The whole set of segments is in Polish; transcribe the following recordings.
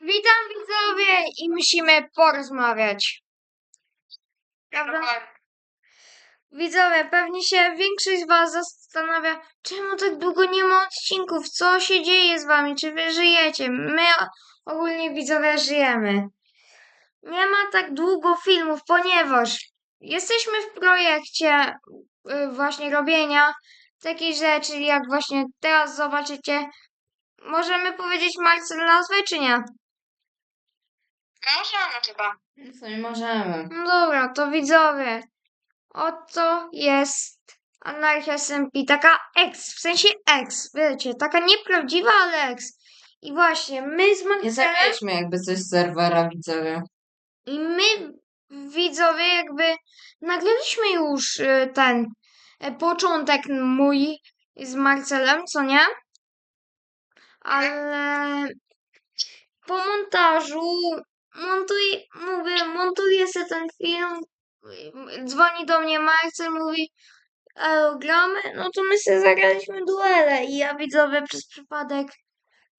Witam widzowie i musimy porozmawiać. Prawda? Dokładnie. Widzowie, pewnie się większość z was zastanawia, czemu tak długo nie ma odcinków, co się dzieje z wami, czy wy żyjecie. My ogólnie widzowie żyjemy. Nie ma tak długo filmów, ponieważ jesteśmy w projekcie y, właśnie robienia takiej rzeczy, jak właśnie teraz zobaczycie. Możemy powiedzieć Marcel nazwę, czy nie? No możemy chyba. Co nie możemy. No dobra, to widzowie. Oto jest Anarchia SMP. Taka X, w sensie X, wiecie, taka nieprawdziwa, ale X. I właśnie, my z Nie Marcelem zagraliśmy jakby coś z serwera, widzowie. i my, widzowie, jakby nagraliśmy już y, ten e, początek mój z Marcelem, co nie? Ale po montażu montuję, mówię, montuję sobie ten film, dzwoni do mnie Marcel, mówi Elo, gramy? No to my sobie zagraliśmy duele i ja widzowie przez przypadek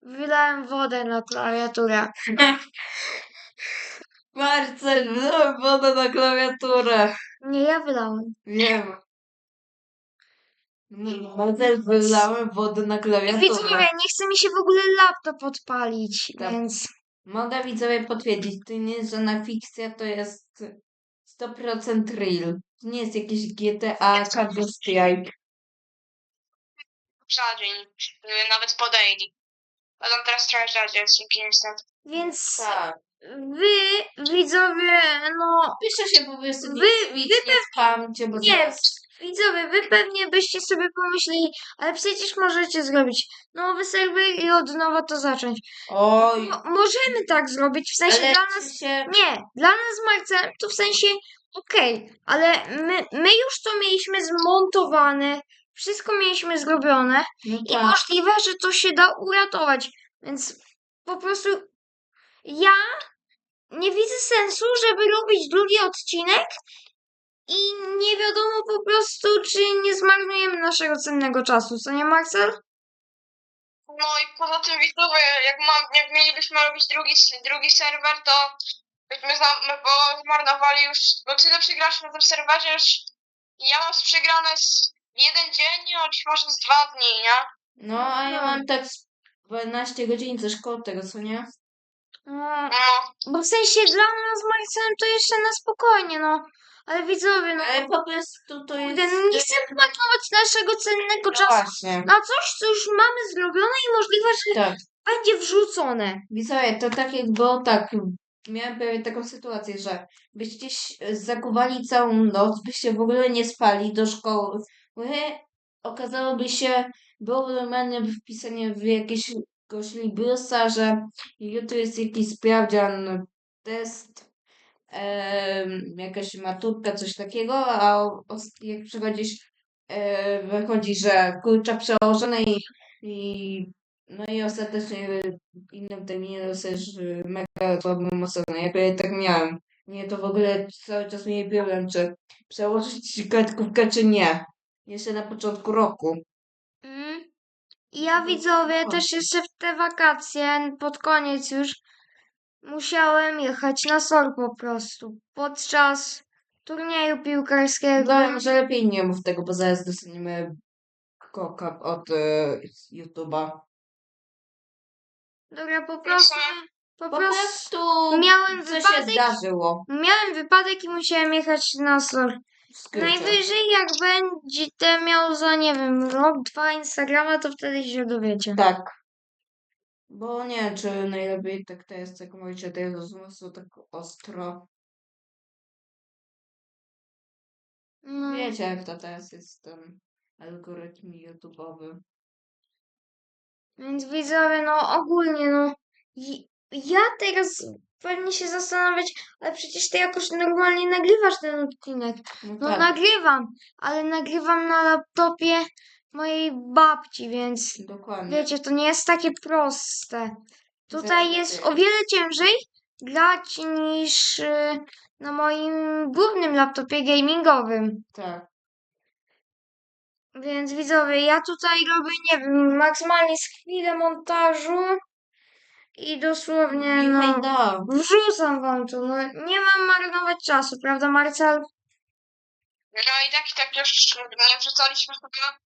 wylałem wodę na klawiaturę. Marcel, wylałem wodę na klawiaturę. Nie, ja wylałem. Wiem. Marcel, wylałem wodę na klawiaturę. Widzowie, nie chce mi się w ogóle laptop odpalić, Tak. więc Mogę widzowie potwierdzić, to nie jest żadna fikcja, to jest 100% real. To nie jest jakieś GTA, Counter Strike. Rzadziej. y, Nawet podejdzie. Będą teraz trochę rzadziej odcinki niestety. więc Tak. wy, widzowie, no Pisze się po prostu, Wy- nie, wy nie spamcie, bo Nie, zaraz- widzowie, wy pewnie byście sobie pomyśleli, ale przecież możecie zrobić nowy serwer i od nowa to zacząć. Oj, Mo- możemy tak zrobić, w sensie ale dla nas, sensie... nie, dla nas z Marcem to w sensie okej, ale my, my już to mieliśmy zmontowane, wszystko mieliśmy zrobione No i tak. możliwe, że to się da uratować, więc po prostu ja nie widzę sensu, żeby robić drugi odcinek i nie wiadomo po prostu, czy nie zmarnujemy naszego cennego czasu, co nie Marcel? No i poza tym widzowie, jak, mam, jak mielibyśmy robić drugi, drugi serwer, to byśmy za, my bo zmarnowali już, bo tyle przegraliśmy na tym serwerze już. Ja mam przegrane z jeden dzień, choć może z dwa dni, nie? No, a ja mam tak z 12 godzin coś koło tego, co nie? No, No. bo w sensie dla nas z Marcelem to jeszcze na spokojnie, no. Ale widzowie, no, Ale po prostu to jest... kurde, no nie chcemy marnować naszego cennego No czasu właśnie, na coś, co już mamy zrobione i możliwe, że tak. będzie wrzucone. Widzowie, to tak jak było tak, miałem prawie taką sytuację, że byście ś- zakuwali całą noc, byście w ogóle nie spali do szkoły. Okazałoby się, było normalne wpisanie w jakiegoś Librusa, że jutro jest jakiś sprawdzian, test, em, jakaś maturka, coś takiego, a o- jak przychodzisz, e, wychodzi, że kurcza przełożone i, i no i ostatecznie w innym terminie dostajesz y, mega słabą ocenę. Jak ja tak miałem. Nie, to w ogóle cały czas mieli problem, czy przełożyć kartkówkę, czy nie. Jeszcze na początku roku. I ja widzowie też jeszcze w te wakacje, pod koniec już, musiałem jechać na SOR po prostu. Podczas turnieju piłkarskiego. No, może lepiej nie mów tego, bo zaraz dostaniemy koka od y, YouTube'a. Dobra, po prostu, po Po prostu prostu miałem co się wypadek. zdarzyło. miałem wypadek i musiałem jechać na SOR. W skrócie. Najwyżej jak będziecie miał za, nie wiem, rok, dwa Instagrama, to wtedy się dowiecie. Tak. Bo nie wiem, czy najlepiej tak to jest, jak mówicie, to jest mocno tak ostro. No. Wiecie, jak to teraz jest ten algorytm YouTube'owy. Więc widzowie, no ogólnie, no ja teraz pewnie się zastanawiać, ale przecież ty jakoś normalnie nagrywasz ten odcinek. No No tak, nagrywam, ale nagrywam na laptopie mojej babci, więc dokładnie. wiecie, to nie jest takie proste. Tutaj jest o wiele ciężej grać niż y, na moim głównym laptopie gamingowym. Tak. Więc widzowie, ja tutaj robię, nie wiem, maksymalnie z chwilę montażu i dosłownie, no, da. wrzucam wam to, no, nie mam marnować czasu, prawda Marcel? No i tak i tak już nie wrzucaliśmy chyba,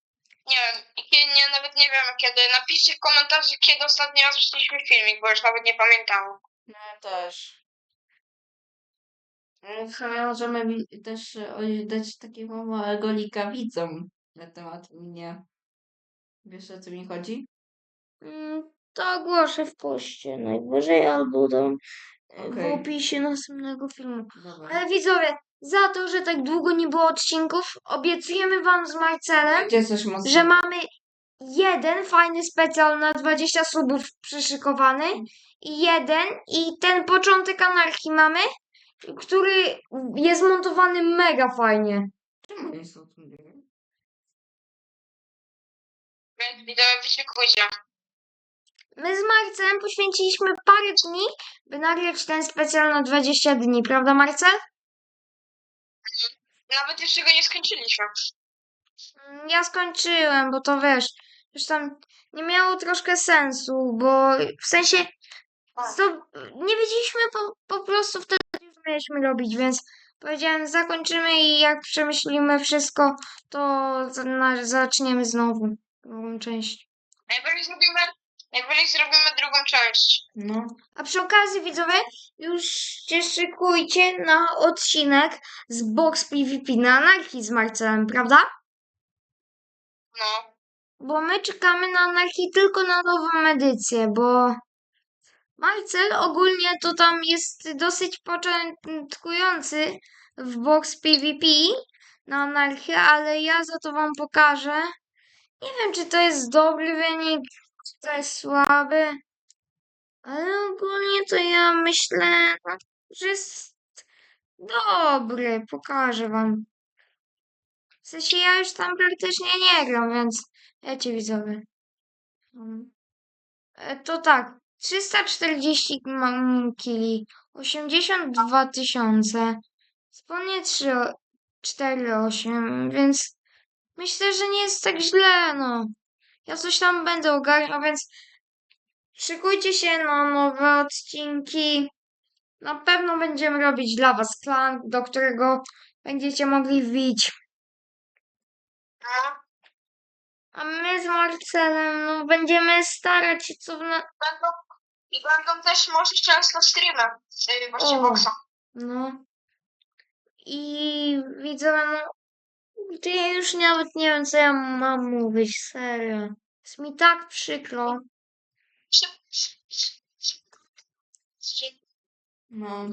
nie wiem, nie, nawet nie wiem kiedy. Napiszcie w komentarzu, kiedy ostatni raz wrzuciliśmy filmik, bo już nawet nie pamiętam. No też. Ale w sumie możemy też e, dać takiego małego lika widzom na temat mnie. Wiesz o co mi chodzi? Mm, To ogłoszę w poście najwyżej albo dam e, w Okej. opisie następnego filmu. Dobra. Ale widzowie, za to, że tak długo nie było odcinków, obiecujemy wam z Marcelem, coś że mamy jeden fajny specjal na 20 subów przyszykowany i jeden i ten początek anarchii mamy, który jest montowany mega fajnie. Czemu nie są tu? Więc widzowie wyczekujcie. My z Marcelem poświęciliśmy parę dni, by nagrać ten specjal na 20 dni, prawda Marcel? Nawet jeszcze go nie skończyliśmy. Mm, Ja skończyłem, bo to wiesz, już tam nie miało troszkę sensu, bo w sensie to nie wiedzieliśmy po, po prostu wtedy, co mieliśmy robić, więc powiedziałem, zakończymy i jak przemyślimy wszystko, to za- na, zaczniemy znowu drugą część. Najwyżej zrobimy, najwyżej zrobimy drugą część. No. A przy okazji, widzowie, już się szykujcie na odcinek z Box PvP na anarchii z Marcelem, prawda? No. Bo my czekamy na anarchii tylko na nową edycję, bo Marcel ogólnie to tam jest dosyć początkujący w box PvP na anarchię, ale ja za to wam pokażę. Nie wiem, czy to jest dobry wynik, jest słaby, ale ogólnie to ja myślę, że jest dobry. Pokażę wam. W sensie ja już tam praktycznie nie gram, więc wiecie widzowie. Mm. E, To tak, 340 mam kili, 82 tysiące, spodnie 3, 4,8, więc myślę, że nie jest tak źle, no. Ja coś tam będę ogarniał, więc szykujcie się na nowe odcinki. Na pewno będziemy robić dla was klan, do którego będziecie mogli wbić. A my z Marcelem, no, będziemy starać się co w na... I będą też może często streamy z właśnie O. boksa. No. I widzę, no, to ja już nawet nie wiem, co ja mam mówić, serio. Jest mi tak przykro. No.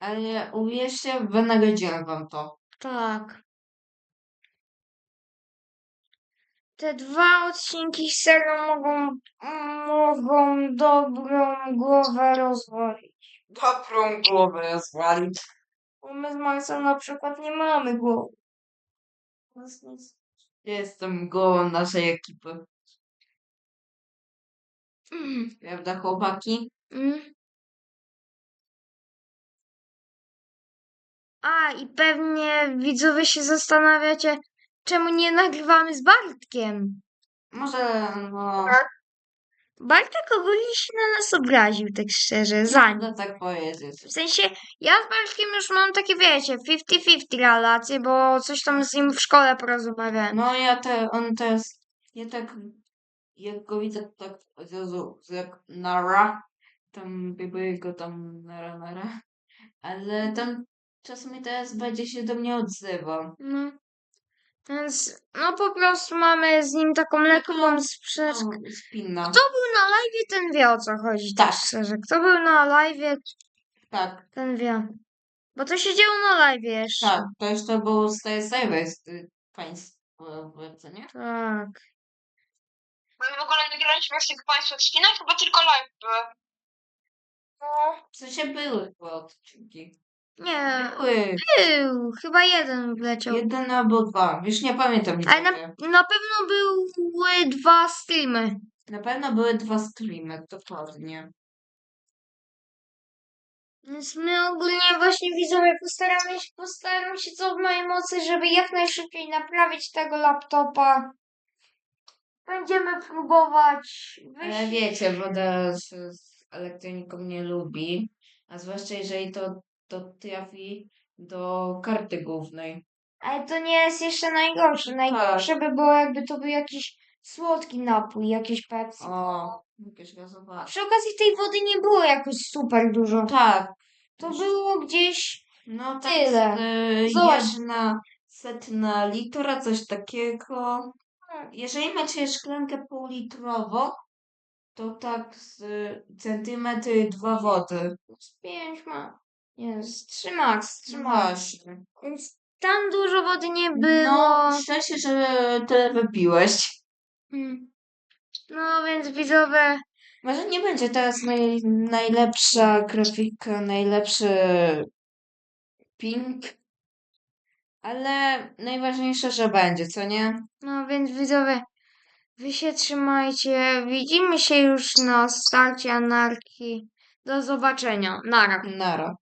Ale uwierzcie, wynagrodziłem wam to. Tak. Te dwa odcinki serio mogą, mogą dobrą głowę rozwalić. Dobrą głowę rozwalić. Bo my z Marcelem na przykład nie mamy głowy. Jestem głową naszej ekipy. Mm. Prawda, chłopaki? Mm. A, i pewnie widzowie się zastanawiacie, czemu nie nagrywamy z Bartkiem. Może, no... Bartek ogólnie się na nas obraził, tak szczerze, za Można tak powiedzieć. W sensie, ja z Bartkiem już mam takie, wiecie, 50-50 relacje, bo coś tam z nim w szkole porozmawiałem. No ja te, on teraz, ja tak, jak go widzę, tak od razu jak nara, tam bieguje go tam nara nara, ale tam czasami teraz będzie się do mnie odzywa. No. Więc, no po prostu mamy z nim taką lekką sprzeczkę. No, spina. Kto był na live, ten wie o co chodzi, tak Tak. szczerze. Kto był na live, Tak, ten wie. Bo to się działo na live jeszcze. tak, to jeszcze był z tej z państwa, co nie? Tak. My w ogóle nie graliśmy z tych państw odcinek, chyba tylko live były. No. W sensie były chyba odcinki. Nie, Były, był. Chyba jeden wleciał. jeden albo dwa, już nie pamiętam Ale na, niestety. na pewno były dwa streamy. Na pewno były dwa streamy, dokładnie. Więc my ogólnie właśnie widzowie postaramy się, postaram się co w mojej mocy, żeby jak najszybciej naprawić tego laptopa. będziemy próbować Ale wiecie, woda z, z elektroniką nie lubi, a zwłaszcza jeżeli to, to trafi do karty głównej. Ale to nie jest jeszcze najgorsze. Najgorsze by było, jakby to był jakiś słodki napój, jakieś Pepsi. O, jakieś gazowe. Przy okazji tej wody nie było jakoś super dużo. Tak, To było gdzieś no tak Tyle. z, y, Zobacz. jedna setna litra, coś takiego. Jeżeli macie szklankę półlitrową, to tak z centymetry dwa wody. z pięć ma. Nie, z trzy max, z trzy No max. właśnie. Więc tam dużo wody nie było. No, szczęście, że tyle wypiłeś. Hmm. No więc widzowie, Może nie będzie teraz naj, najlepsza grafika, najlepszy ping, ale najważniejsze, że będzie, co nie? no więc widzowie, wy się trzymajcie. Widzimy się już na starcie anarchii. Do zobaczenia. Nara. Nara.